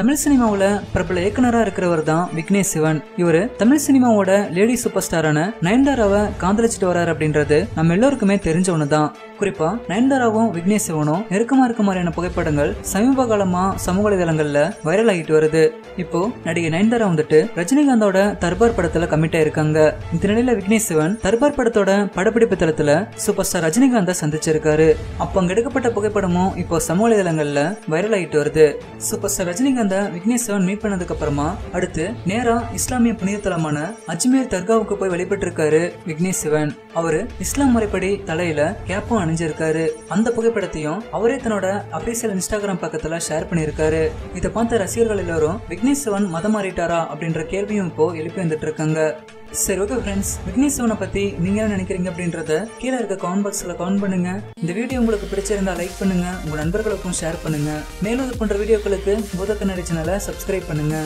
தமிழ் சினிமாவில் பிரபல இயக்குனராக இருக்கிறவர் தான் விக்னேஷ் சிவன். இவரு தமிழ் சினிமாவோட லேடி சூப்பர் ஸ்டாரான நயன்தாராவை காதலிச்சிட்டு வராரு அப்படின்றது நம்ம எல்லோருக்குமே தெரிஞ்ச தான் குறிப்பா நயன்தாராவும் விக்னேஷ் சிவனும் நெருக்கமா இருக்க மாதிரியான புகைப்படங்கள் சமீப காலமா சமூக வலைதளங்கள்ல வைரல் ஆகிட்டு வருது. இப்போ நடிகை நயன்தாரா வந்துட்டு ரஜினிகாந்தோட தர்பார் படத்துல கமிட் ஆயிருக்காங்க. இந்த நிலையில விக்னேஷ் சிவன் தர்பார் படத்தோட படப்பிடிப்பு தளத்துல சூப்பர் ஸ்டார் ரஜினிகாந்த சந்திச்சிருக்காரு. அப்போ அங்க எடுக்கப்பட்ட புகைப்படமும் இப்போ சமூக வலைதளங்கள்ல வைரல் ஆகிட்டு வருது. Super star Rajinikanth Vignesh Shivan meet பண்ணதுக்கு அப்புறமா அடுத்து நேரா இஸ்லாமிய புனிதத்தலமான அஜ்மீர் தர்காவுக்கு போய் வழிபட்டிருக்காரு விக்னேஷ் சிவன் அவரு இஸ்லாம் முறைப்படி தலையில கேப்பும் அணிஞ்சிருக்காரு. அந்த புகைப்படத்தையும் அவரே தன்னோட அபிஷியல் இன்ஸ்டாகிராம் பக்கத்துல ஷேர் பண்ணிருக்காரு இதை பார்த்த ரசிகர்கள் எல்லாரும் விக்னேஷ் சிவன் மதம் மாறிட்டாரா அப்படின்ற கேள்வியும் இப்போ எழுப்பி வந்துட்டு இருக்காங்க. சரி ஓகே ஃப்ரெண்ட்ஸ் விக்னேஷ் சிவனை பத்தி நீங்க என்ன நினைக்கிறீங்க அப்படின்றத கீழே இருக்க கமெண்ட் பாக்ஸ்ல கமெண்ட் பண்ணுங்க. இந்த வீடியோ உங்களுக்கு பிடிச்சிருந்தா லைக் பண்ணுங்க. உங்க நண்பர்களுக்கும் ஷேர் பண்ணுங்க. மேலும் இது போன்ற வீடியோக்களுக்கு பூத கண்ணாடி சேனலை சப்ஸ்கிரைப் பண்ணுங்க.